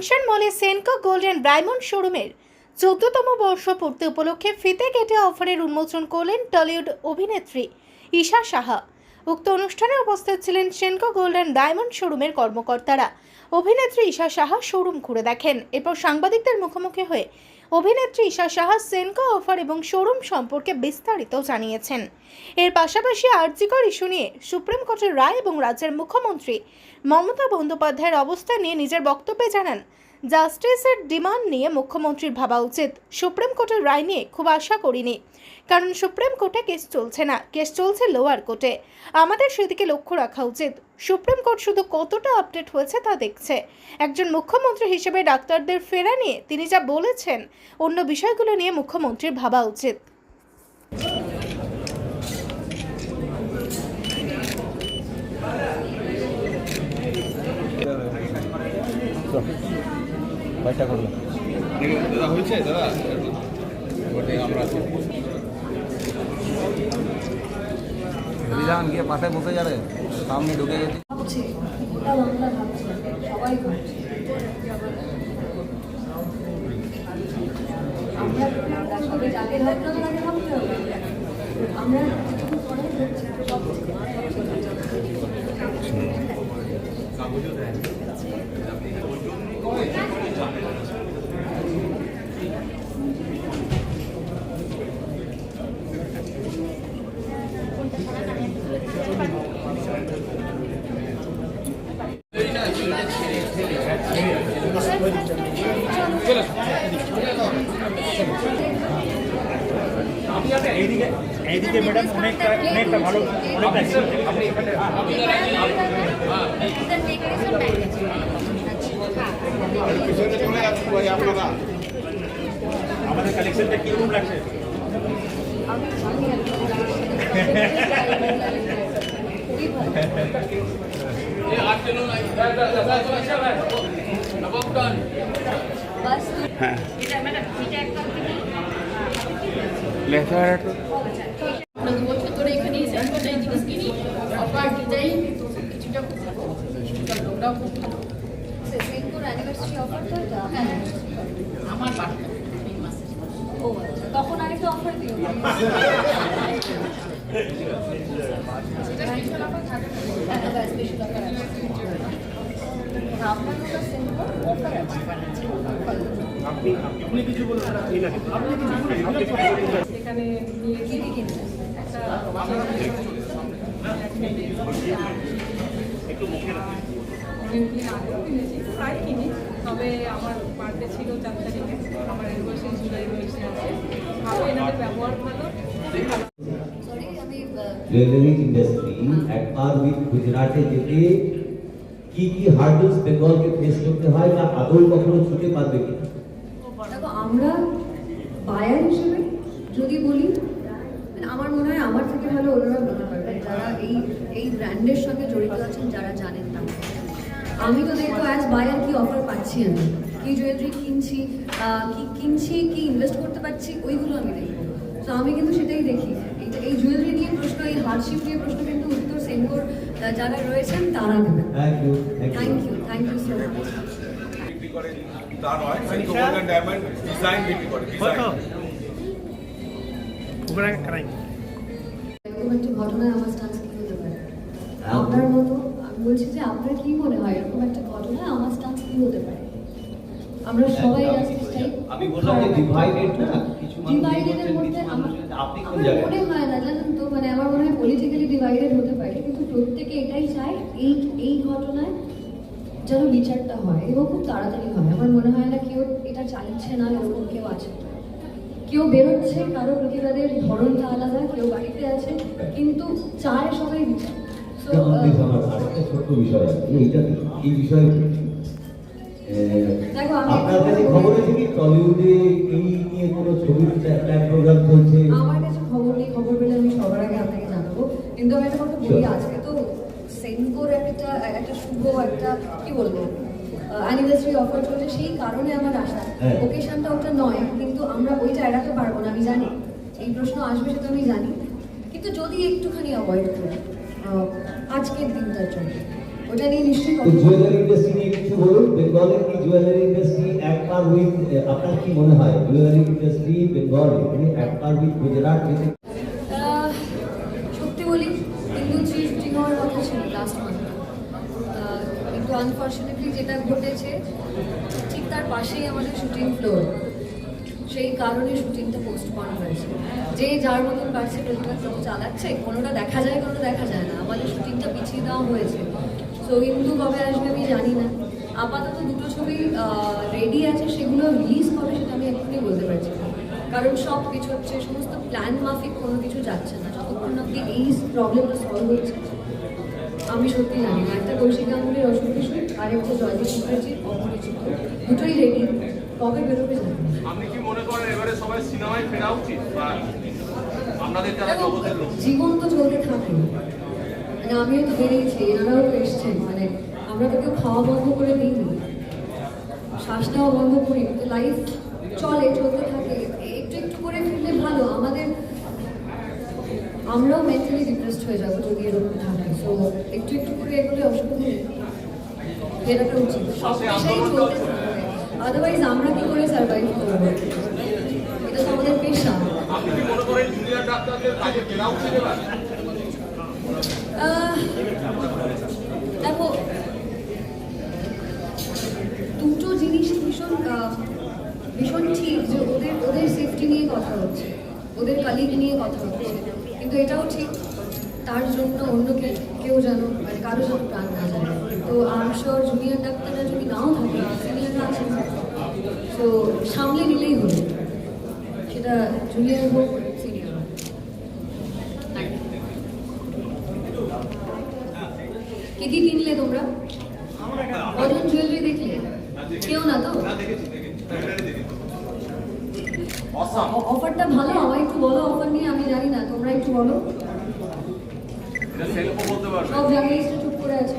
Junction মলে Senco gold and diamond শোরুমের চোদ্দতম বর্ষ পূর্তি উপলক্ষে ফিতে কেটে অফারের উন্মোচন করলেন টলিউড অভিনেত্রী ঈশা সাহা। উক্ত অনুষ্ঠানে উপস্থিত ছিলেন সেনকো গোল্ডেন ডায়মন্ড শোরুমের কর্মকর্তারা। অভিনেত্রী ঈশা সাহা শোরুম ঘুরে দেখেন। এরপর সাংবাদিকদের মুখোমুখি হয়ে অভিনেত্রী ঈশা সাহা সেনকা অফার এবং শোরুম সম্পর্কে বিস্তারিত জানিয়েছেন। এর পাশাপাশি আর্জিকর ইস্যু নিয়ে সুপ্রিম কোর্টের রায় এবং রাজ্যের মুখ্যমন্ত্রী মমতা বন্দ্যোপাধ্যায়ের অবস্থা নিয়ে নিজের বক্তব্যে জানান জাস্টিসের ডিমান্ড নিয়ে মুখ্যমন্ত্রীর ভাবা উচিত। সুপ্রিম কোর্টের রায় নিয়ে খুব আশা করিনি। কারণ সুপ্রিম কোর্টে কেস চলছে না। কেস চলছে লোয়ার কোর্টে। আমাদের সেদিকে লক্ষ্য রাখা উচিত। সুপ্রিম কোর্ট শুধু কতটা আপডেট হয়েছে তা দেখছে। একজন মুখ্যমন্ত্রী হিসেবে ডাক্তারদের ফেরা নিয়ে তিনি যা বলেছেন, অন্য বিষয়গুলো নিয়ে মুখ্যমন্ত্রীর ভাবা উচিত। কয়টা করল। দাদা হয়েছে দাদা আমরা আছি গিয়ে পাশে বসে যাবে সামনে ঢুকে গেছি। আমরা এইদিকে এইদিকে ম্যাডাম অনেকটা অনেকটা ভালো অনেকটা পিছনে চলে আসুন ভাই আপনারা আমাদের কালেকশনটা কীরকম লাগছে বাস আমরা দু বছর ধরে এখানে সেন্টারটাই জিনিস কিনি অফার ডিজাইন কিছুটা ওটাও খুব ভালো সেকেন্ড অ্যানিভার্সারি অফার তো এটা হ্যাঁ আমার তখন আরেকটা অফার দিও সেটা স্পেশাল অফার থাকে না। একটা স্পেশাল অফার আছে আপনার ওটা সেন্টার অফার আছে এখানে নিয়ে কি একটা আগেও কিনেছি প্রায় কিনি তবে আমার বার্থডে ছিল চার তারিখে। আমার এনিভার্সারি জুলাই রয়েছে আছে ভালো এনাদের ব্যবহার ভালো। সরি আমি আহ, জুয়েলারি ইন্ডাস্ট্রি এক পার যেতে কি কি হার্ডলস বেঙ্গলকে ফেস করতে হয় বা আদৌ কখনো ছুটে পারবে কি? দেখো আমরা বায়ার হিসেবে যদি বলি মানে আমার মনে হয় আমার থেকে ভালো ওনারা বলতে পারবেন যারা এই এই ব্র্যান্ডের সঙ্গে জড়িত আছেন যারা জানেন। আমি তো দেখব অ্যাজ বায়ার কি অফার পাচ্ছি আমি? কি জুয়েলারি কিনছি কি কিনছি কি ইনভেস্ট করতে পারছি ওইগুলো আমি দেখব। তো আমি কিন্তু সেটাই দেখি। এই জুয়েলারি নিয়ে প্রশ্ন এই হার্ডশিপ নিয়ে প্রশ্ন কিন্তু উত্তর সেনকোর যারা রয়েছেন তারা দেবেন thank you thank you thank you so much তা নয় ডায়মন্ড ডিজাইন বিক্রি করে ডিজাইন এরকম একটা ঘটনায় আমার স্টান্স কি হতে পারে? আপনার মতো? বলছি যে আপনার কি মনে হয় এরকম একটা ঘটনা? আমার স্টান্স কি হতে পারে? আমরা সবাই জাস্টিস চাই আমি বললাম যে ডিভাইডেড না কিছু ডিভাইডেডের মধ্যে আমার আপনি কোন জায়গায় মনে হয় না জানেন তো মানে আমার মনে হয় পলিটিক্যালি ডিভাইডেড হতে পারে কিন্তু প্রত্যেকে এটাই চায় এই এই ঘটনায় যেন বিচারটা হয় এবং খুব তাড়াতাড়ি হয়। আমার মনে হয় না কেউ এটা চাইছে না এরকম কেউ আছে। কেউ বেরোচ্ছে কারও প্রতিবাদের ধরনটা আলাদা কেউ বাড়িতে আছে কিন্তু চায় সবাই বিচার। So, না, আমার আরেকটা ছোট্ট বিষয় আছে এইটা কি? এই বিষয়ে আপনার কাছে খবর আছে কি? টলিউডে এই নিয়ে কোনো ছবির প্রোগ্রাম চলছে? আমার কাছে খবর নেই খবর পেলে আমি সবার আগে আপনাকে জানাব। কিন্তু আমি একটা বলি আজকে তো সেনকোর একটা একটা শুভ একটা কি বলব অ্যানিভার্সারি অফার চলছে সেই কারণে আমার হ্যাঁ। ওকেশনটা ওটা নয় কিন্তু আমরা ওইটা এড়াতে পারব না আমি জানি। এই প্রশ্ন আসবে সেটা আমি জানি। কিন্তু যদি একটুখানি অ্যাভয়েড করি আজকের দিনটার জন্য ওটা নিয়ে নিশ্চয়ই জুয়েলারি ইন্ডাস্ট্রি নিয়ে কিছু বলুন? বেঙ্গলের কি জুয়েলারি ইন্ডাস্ট্রি একবার উইথ আপনার কি মনে হয়? জুয়েলারি ইন্ডাস্ট্রি বেঙ্গল এখানে একবার উইথ গুজরাট যেতে? সত্যি বলি থ্রি শুটিং হওয়ার কথা ছিল লাস্ট মান্থ কিন্তু আনফর্চুনেটলি যেটা ঘটেছে ঠিক তার পাশেই আমাদের শুটিং ফ্লোর সেই কারণে শুটিংটা পোস্টপন হয়েছে। যে যার মতন পারছে তত চালাচ্ছে, কোনোটা দেখা যায়, কোনোটা দেখা যায় না। আমাদের শুটিংটা পিছিয়ে দেওয়া হয়েছে। সো হিন্দু কবে আসবে আমি জানি না। আপাতত দুটো ছবি রেডি আছে, সেগুলো রিলিজ কবে সেটা আমি এখনই বলতে পারছি না। কারণ সব কিছু হচ্ছে, সমস্ত প্ল্যান মাফিক কোনো কিছু যাচ্ছে না। যতক্ষণ অব্দি এই প্রবলেমটা সলভ হচ্ছে, আমি সত্যি জানি না। একটা কৌশিক গাঙ্গুলির অসুখ আর একটা জয়দীপ মুখার্জির অপরিচিত, দুটোই রেডি কবে বেরোবে? আপনি কি মনে করেন এবারে সবাই সিনেমায় ফেরা উচিত? বা আপনাদের যারা জগতের লোক জীবন তো চলতে থাকে মানে আমিও তো বেরিয়েছি এনারাও তো এসছেন। মানে আমরা তো কেউ খাওয়া বন্ধ করে দিইনি। শ্বাস নেওয়া বন্ধ করি লাইফ চলে চলতে থাকে। একটু একটু করে ফিরলে ভালো। আমাদের আমরাও মেন্টালি ডিপ্রেসড হয়ে যাব যদি এরকম থাকে। সো একটু একটু করে এগুলো অসুবিধা নেই। ফেরাটা উচিত। সব চলতে থাকবে আদারওয়াইজ আমরা কি করে সার্ভাইভ করব? এটা তো আমাদের পেশা। আপনি কি মনে করেন জুনিয়র ডাক্তারদের কাজে ফেরা উচিত আহ, দেখো দুটো জিনিসই ভীষণ ভীষণ ঠিক যে ওদের ওদের সেফটি নিয়ে কথা হচ্ছে ওদের কালিগ নিয়ে কথা হচ্ছে। কিন্তু এটাও ঠিক তার জন্য অন্য কেউ যেন মানে কারও যেন প্রাণ না যায়। তো আমি শিওর জুনিয়র ডাক্তাররা যদি নাও থাকে সিনিয়ররা আছেন তো সামলে নিলেই হলো সেটা জুনিয়র হোক সিনিয়র হোক। কি কি কিনলে তোমরা? কজন জুয়েলারি দেখলে? কেউ না তো? অফারটা ভালো আমায় একটু বলো অফার নিয়ে আমি জানি না তোমরা একটু বলো। সব জার্নালিস্টরা চুপ করে আছে।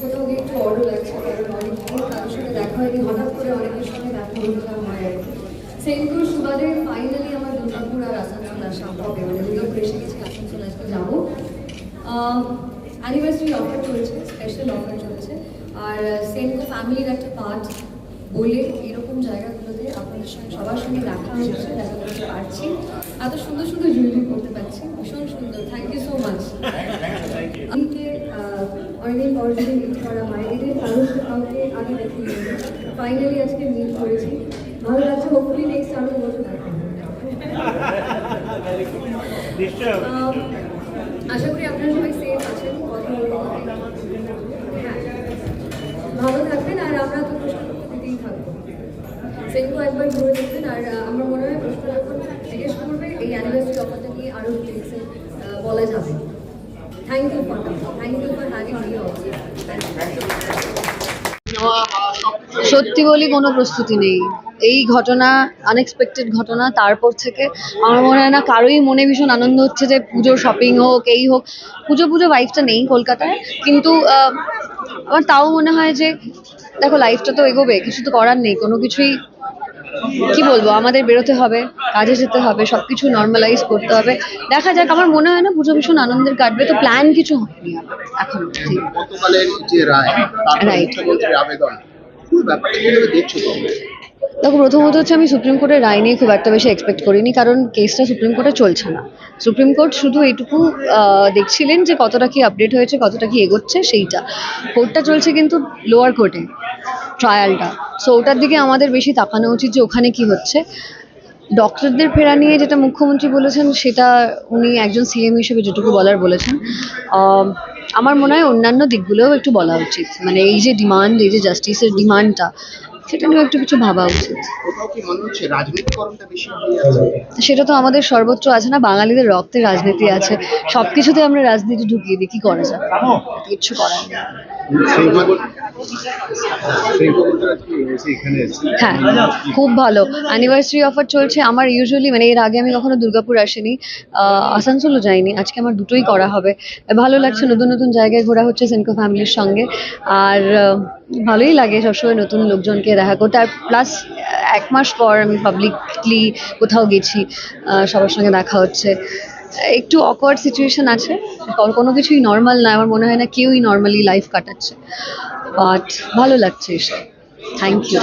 কোথাও গিয়ে একটু অর্ডার লাগছে কারণ অনেকদিন কারোর সঙ্গে দেখা হয়নি হঠাৎ করে অনেকের সঙ্গে দেখা হয়ে গেলাম হয় আর কি। সেন্টুর সুবাদে ফাইনালি আমার দুর্গাপুর আর আসানসোল আসা হবে মানে দুর্গাপুর এসে গেছি আসানসোল আজকে যাব। অ্যানিভার্সারি অফার চলছে স্পেশাল অফার চলছে। আর সেন্টু ফ্যামিলির একটা পার্ট বলে এরকম জায়গাগুলোতে আপনাদের সঙ্গে সবার সঙ্গে দেখা হচ্ছে দেখা করতে পারছি। এত সুন্দর সুন্দর জুয়েলারি করতে পারছি ভীষণ সুন্দর থ্যাংক ইউ সো মাচ অনেকদিন পর যদি মিট করা হয় এদের সাথে কাউকে আগে দেখি ফাইনালি আজকে মিট করেছি। ভালো লাগছে হোপফুলি নেক্সট আরও বছর আশা করি আপনারা সবাই সেফ আছেন কথা হ্যাঁ। ভালো থাকবেন আর আমরা তো প্রশ্ন দিতেই থাকব। সেগুলো একবার ঘুরে দেখবেন আর আমার মনে হয় প্রশ্ন যখন জিজ্ঞেস করবে এই অ্যানিভার্সারি অফারটা নিয়ে আরও ডিটেলসে বলা যাবে। সত্যি বলি, কোনো প্রস্তুতি নেই। এই ঘটনা আনএক্সপেক্টেড ঘটনা, তারপর থেকে আমার মনে হয় না কারোই মনে ভীষণ আনন্দ হচ্ছে যে পুজোর শপিং হোক, এই হোক। পুজো পুজো বাইকটা নেই কলকাতায়, কিন্তু আমার তাও মনে হয় যে, দেখো লাইফটা তো এগোবে, কিছু তো করার নেই, কোনো কিছুই কি বলব আমাদের বেরোতে হবে কাজে যেতে হবে সব কিছু নর্মালাইজ করতে হবে। দেখা যাক আমার মনে হয় না পুজো ভীষণ আনন্দের কাটবে তো প্ল্যান কিছু হয়নি এখন দেখো প্রথমত হচ্ছে আমি সুপ্রিম কোর্টের রায় নিয়ে খুব একটা বেশি এক্সপেক্ট করিনি কারণ কেসটা সুপ্রিম কোর্টে চলছে না। সুপ্রিম কোর্ট শুধু এইটুকু দেখছিলেন যে কতটা কি আপডেট হয়েছে কতটা কি এগোচ্ছে সেইটা। কোর্টটা চলছে কিন্তু লোয়ার কোর্টে ট্রায়ালটা সো ওটার দিকে আমাদের বেশি তাকানো উচিত যে ওখানে কি হচ্ছে। ডক্টরদের ফেরা নিয়ে যেটা মুখ্যমন্ত্রী বলেছেন সেটা উনি একজন সিএম হিসেবে যেটুকু বলার বলেছেন। আমার মনে হয় অন্যান্য দিকগুলোও একটু বলা উচিত। মানে এই যে ডিমান্ড এই যে জাস্টিসের ডিমান্ডটা সেটা নিয়েও একটু কিছু ভাবা উচিত। সেটা তো আমাদের সর্বোচ্চ আছে না বাঙালিদের রক্তে রাজনীতি আছে। সব কিছুতে আমরা রাজনীতি ঢুকিয়ে দিই কি করা যায়? কিচ্ছু করার নেই। হ্যাঁ খুব ভালো। অ্যানিভার্সারি অফার চলছে আমার ইউজুয়ালি মানে এর আগে আমি কখনো দুর্গাপুর আসিনি। আসানসোলও যাইনি। আজকে আমার দুটোই করা হবে। ভালো লাগছে, নতুন নতুন জায়গায় ঘোরা হচ্ছে সেনকো ফ্যামিলির সঙ্গে। আর ভালোই লাগে সবসময় নতুন লোকজনকে দেখা করতে। আর প্লাস এক মাস পর আমি পাবলিকলি কোথাও গেছি সবার সঙ্গে দেখা হচ্ছে। একটু অকওয়ার্ড সিচুয়েশন আছে। কোনো- কিছুই নর্মাল না, আমার মনে হয় না কেউই নর্মালি লাইফ কাটাচ্ছে। বাট ভালো লাগছে এসব থ্যাংক ইউ